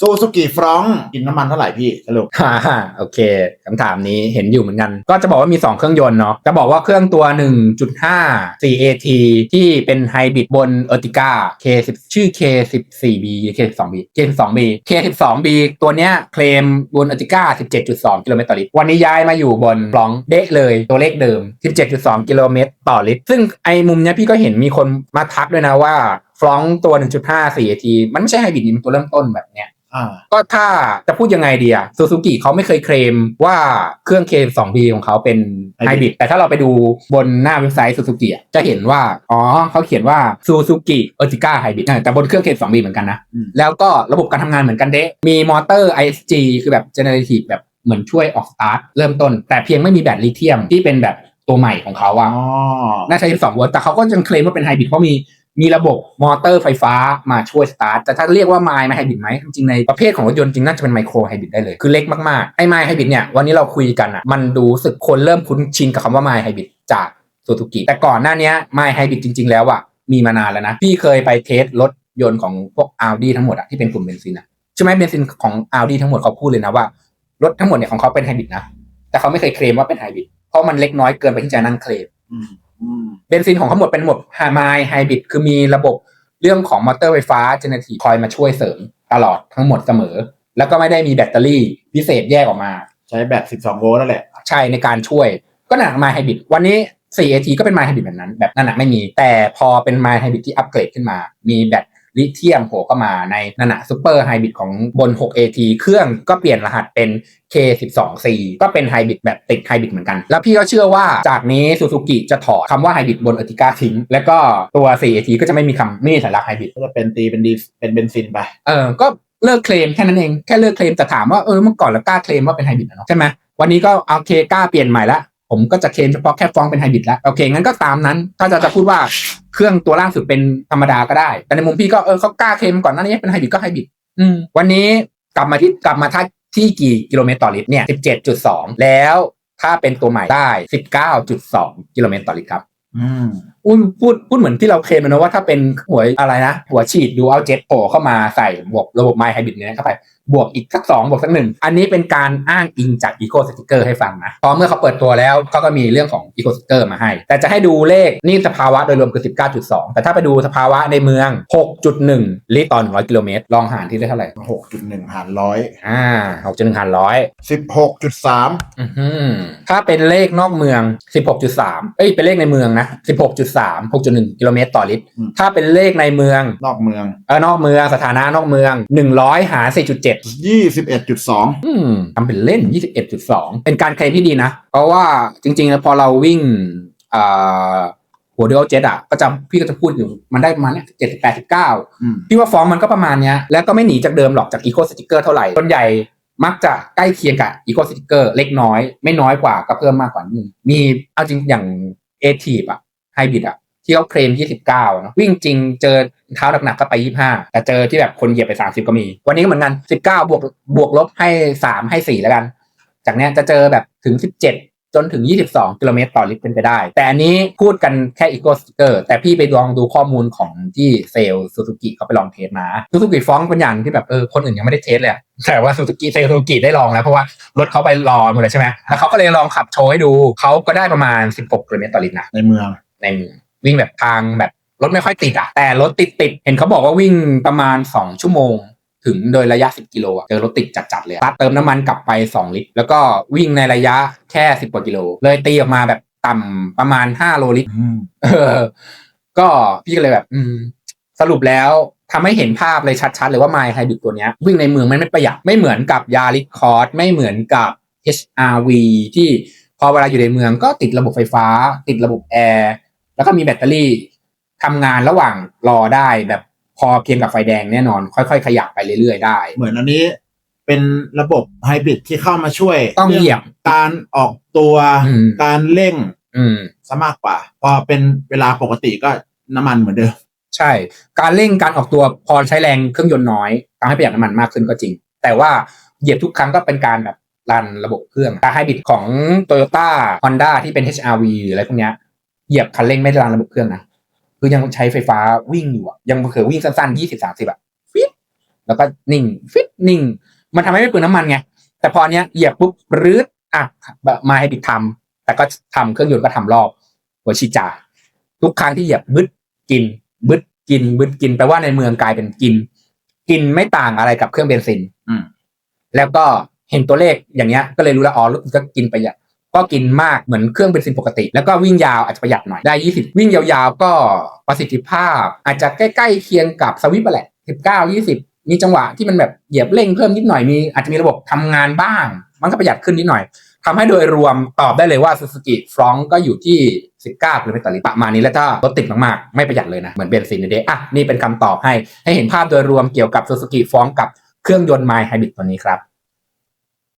ซูซูกิฟรองกินน้ำมันเท่าไหร่พี่สรุปฮ่าฮ่าโอเคคำถามนี้เห็นอยู่เหมือนกัน ก็จะบอกว่ามี 2 เครื่องยนต์เนาะจะบอกว่าเครื่องตัว 1.5 4AT ที่เป็นไฮบริดบน Ertiga K10 ชื่อ K14B K12B K12B K12B ตัวเนี้ยเคลมบน Ertiga 17.2 กิโลเมตรต่อลิตรวันนี้ย้ายมาอยู่บนฟลองเดะเลยตัวเลขเดิม 17.2 กิโลเมตรต่อลิตรซึ่งไอ้มุมเนี้ยพี่ก็เห็นมีคนมาทักด้วยนะว่าฟลองตัว 1.5 4AT มันไม่ใช่ไฮบริดมันตัวเริ่มต้นแบบเนี้ย ก็ถ้าจะพูดยังไงดีอะซูซูกิเขาไม่เคยเคลมว่าเครื่อง K2B ของเขาเป็นไฮบริดแต่ถ้าเราไปดูบนหน้าเว็บไซต์ซูซูกิจะเห็นว่า อ๋อเขาเขียนว่าซูซูกิเออร์ติก้าไฮบริดแต่บนเครื่อง K2B เหมือนกันนะอืมแล้วก็ระบบการทำงานเหมือนกันเดะมีมอเตอร์ ISG คือแบบ generative แบบเหมือนช่วยออกสตาร์ทเริ่มต้น แต่เพียงไม่มีแบตลิเธียมที่เป็นแบบตัวใหม่ของเขาอ๋อะอน่าใช้12โวลต์แต่เขาก็ยังเคลมว่าเป็นไฮบริดเพราะมี มีระบบมอเตอร์ไฟฟ้ามาช่วยสตาร์ท แต่ถ้าเรียกว่าไมล์ไฮบริดไหมจริงในประเภทของรถยนต์จริงน่าจะเป็นไมโครไฮบริดได้เลย คือเล็กมากๆ ไอ้ไมล์ไฮบริดเนี่ย วันนี้เราคุยกันอะ มันดูสึกคนเริ่มคุ้นชินกับคำว่าไมล์ไฮบริดจากซูซูกิ แต่ก่อนหน้านี้ไมล์ไฮบริดจริง ๆ แล้วอะ มีมานานแล้วนะ พี่เคยไปเทสรถยนต์ของพวก Audi ทั้งหมดอะที่เป็นกลุ่มเบนซินอะใช่ไหมเบนซินของ Audi ทั้งหมดเขาพูดเลยนะว่ารถทั้งหมดเนี่ยของเขาเป็นไฮบริดนะ แต่เขาไม่เคยเคลมว่าเป็นไฮบริด เพราะมันเล็กน้อยเกินไปที่จะนั่งเคลม เบนซินของเขาหมดเป็นหมดไฮไมไฮบริดคือมีระบบเรื่องของมอเตอร์ไฟฟ้าเจเนทีคอยมาช่วยเสริมตลอดทั้งหมดเสมอ แล้วก็ไม่ได้มีแบตเตอรี่พิเศษแยกออกมา ใช้แบต 12 โวลต์นั่นแหละ ใช่ในการช่วย ก็หนักไมไฮบริดวันนี้ 4AT ก็เป็นไมไฮบริดแบบนั้น แบบนั้นนะไม่มี แต่พอเป็นไมไฮบริดที่อัปเกรดขึ้นมา มีแบต ลิเธียมโผล่เข้ามาในนั่นนะซูเปอร์ไฮบริดของบน 6AT เครื่องก็เปลี่ยนรหัสเป็น K12C ก็เป็นไฮบริดแบบติดไฮบริดเหมือนกัน แล้วพี่ก็เชื่อว่าจากนี้ซูซูกิจะถอดคำว่าไฮบริดบนเอติก้าทิ้ง แล้วก็ตัว 4AT ก็จะไม่มีคำไม่มีสัญลักษณ์ไฮบริดก็จะเป็นตีเป็นดีเป็นเบนซินไปเออก็เลิกเคลมแค่นั้นเองแค่เลิกเคลมแต่ถามว่าเออเมื่อก่อนเรากล้าเคลมว่าเป็นไฮบริดนะเนาะใช่ไหมวันนี้ก็เอาเคกล้าเปลี่ยนใหม่ละ ผมก็จะเคลมเฉพาะแค่ฟองเป็นไฮบริดแล้วโอเคงั้นก็ตามนั้น ถ้าจะจะพูดว่าเครื่องตัวล่างสุดเป็นธรรมดาก็ได้ แต่ในมุมพี่ก็เออเขากล้าเคลมก่อนหน้านี้เป็นไฮบริดก็ไฮบริดวันนี้กลับมาที่กลับมาท่าที่กี่กิโลเมตรต่อลิตรเนี่ย 17.2 แล้วถ้าเป็นตัวใหม่ได้ 19.2 กิโลเมตรต่อลิตรครับ อืม อุ้ยพูดพูดเหมือนที่เราเคลมเลยนะว่าถ้าเป็นหัวอะไรนะ หัวฉีดดูเอาเจ็ตโผล่เข้ามาใส่บวกระบบไมล์ไฮบริดเนี่ยเข้าไป บวกอีกสักสองบวกสักหนึ่งอันนี้เป็นการอ้างอิงจากอีโคสติกเกอร์ให้ฟังนะพอเมื่อเขาเปิดตัวแล้วเขาก็มีเรื่องของอีโคสติกเกอร์มาให้ แต่จะให้ดูเลขนี่สภาวะโดยรวมคือ 19.2 แต่ถ้าไปดูสภาวะในเมือง 6.1 ลิตรต่อ 100 กิโลเมตร ลองหารที่ได้เท่าไหร่6.1หารร้อยอ่า6.1หารร้อย16.3อือหือถ้าเป็นเลขนอกเมือง 16.3 เอ้ยเป็นเลขในเมืองนะ16.3 6.1กิโลเมตรต่อลิตร อืม ถ้าเป็นเลขในเมือง นอกเมือง เออนอกเมืองสถานะนอกเมือง 100 หาร 4.7 21.2 อืมทำเป็นเล่น 21.2 เป็นการเคลมที่ดีนะ เพราะว่าจริงๆแล้วพอเราวิ่งอ่าหัวเดียวเจ็ตอะ ก็จะพี่ก็จะพูดอยู่มันได้ประมาณเจ็ดสิบแปดสิบเก้าอืม พี่ว่าฟองมันก็ประมาณเนี้ย แล้วก็ไม่หนีจากเดิมหรอกจากอีโคสติกเกอร์เท่าไหร่ส่วนใหญ่มักจะใกล้เคียงกับอีโคสติกเกอร์เล็กน้อย ไม่น้อยกว่าก็เพิ่มมากกว่านิดนึงมีเอาจริงอย่างเอทีฟอะ ไฮบริดอะที่เขาเคลม 29เนอะวิ่งจริงเจอเท้าหนักๆก็ไป 25 แต่เจอที่แบบคนเหยียบไป 30 ก็มี วันนี้ก็เหมือนกัน 19 บวกบวกลบให้ 3 ให้ 4 แล้วกัน จากเนี้ยจะเจอแบบถึง 17 จนถึง 22 กิโลเมตรต่อลิตรเป็นไปได้ แต่อันนี้พูดกันแค่อีโคสติกเกอร์แต่พี่ไปลองดูข้อมูลของที่เซลล์ซูซูกิเขาไปลองเทสมาซูซูกิฟ้องเป็นอย่างที่แบบเออคนอื่นยังไม่ได้เทสเลยแต่ว่าซูซูกิเซลล์ซูซูกิได้ลองแล้วเพราะว่ารถเขาไปรอหมดเลยใช่ไหมแล้วเขาก็เลยลองขับโชว์ให้ดูเขาก็ได้ประมาณ 16กิโลเมตรต่อลิตรนะในเมือง ในเมืองวิ่งแบบทางแบบรถไม่ค่อยติดอะแต่รถติดติดๆเห็นเขาบอกว่าวิ่งประมาณ 2 ชั่วโมง ถึงโดยระยะ 10 กิโลอะเจอรถติดจัดๆเลยอะตัดเติมน้ำมันกลับไป 2 ลิตร แล้วก็วิ่งในระยะแค่ 10 กว่ากิโล เลยตีออกมาแบบต่ำประมาณ 5 โลลิตรอืมเออก็พี่ก็เลยแบบ อืม สรุปแล้วทำให้เห็นภาพเลยชัดๆเลยว่า My Hybrid ตัวเนี้ย วิ่งในเมืองมันไม่ประหยัดไม่เหมือนกับยาริคอร์ดไม่เหมือนกับ HRV ที่พอเวลาอยู่ในเมืองก็ติดระบบไฟฟ้า ติดระบบแอร์ แล้วก็มีแบตเตอรี่ทำงานระหว่างรอได้แบบพอเคียงกับไฟแดงแน่นอน ค่อยๆ ขยับไปเรื่อยๆ ได้ เหมือนอันนี้เป็นระบบไฮบริดที่เข้ามาช่วยต้องเหยียบรื่องการออกตัวอืมการเร่งอืมซะมากกว่า พอเป็นเวลาปกติก็น้ำมันเหมือนเดิมใช่ การเร่งการออกตัวพอใช้แรงเครื่องยนต์น้อยทำให้ประหยัดน้ำมันมากขึ้นก็จริง แต่ว่าเหยียบทุกครั้งก็เป็นการแบบรันระบบเครื่องแต่ไฮบริดของ Toyota Honda ที่เป็น HRV หรืออะไรพวกเนี้ย เหยียบคันเร่งไม่ได้รันระบบเครื่องนะคือยังใช้ไฟฟ้าวิ่งอยู่อะยังเผื่อวิ่งสั้นๆยี่สิบสามสิบอะฟิปแล้วก็นิ่งฟิตนิ่ง มันทำให้ไม่เปลืองน้ำมันไงแต่พออันเนี้ยเหยียบปุ๊บรืดอะแบบมาให้บิดทำแต่ก็ทำเครื่องยนต์ก็ทำรอบหัวชีจ่าทุกครั้งที่เหยียบบึดกินบึดกินบึดกินแปลว่าในเมืองกลายเป็นกิน กินไม่ต่างอะไรกับเครื่องเบนซิน อืมแล้วก็เห็นตัวเลขอย่างเงี้ย ก็เลยรู้แล้วอ๋อรู้สึกก็กินประหยัด ก็กินมากเหมือนเครื่องเบนซินปกติ แล้วก็วิ่งยาวอาจจะประหยัดหน่อยได้ 20 วิ่งยาวๆ ก็ประสิทธิภาพ อาจจะใกล้ๆเคียงกับสวิปแหละ 19 20 มีจังหวะที่มันแบบเหยียบเร่งเพิ่มนิดหน่อยมีอาจจะมีระบบทำงานบ้าง มันก็ประหยัดขึ้นนิดหน่อยทำให้โดยรวมตอบได้เลยว่า Suzuki f r o n t ก็อยู่ที่ 19กิโลเมตรต่อลิตรประมาณนี้แล้วถ้ารถติดมากๆ ไม่ประหยัดเลยนะเหมือนเบนซินเดอะนี่เป็นคำตอบให้ให้เห็นภาพโดยรวมเกี่ยวกับ Suzuki f r o n t กับเครื่องยนต์ My Hybrid ตัวนี้ครับ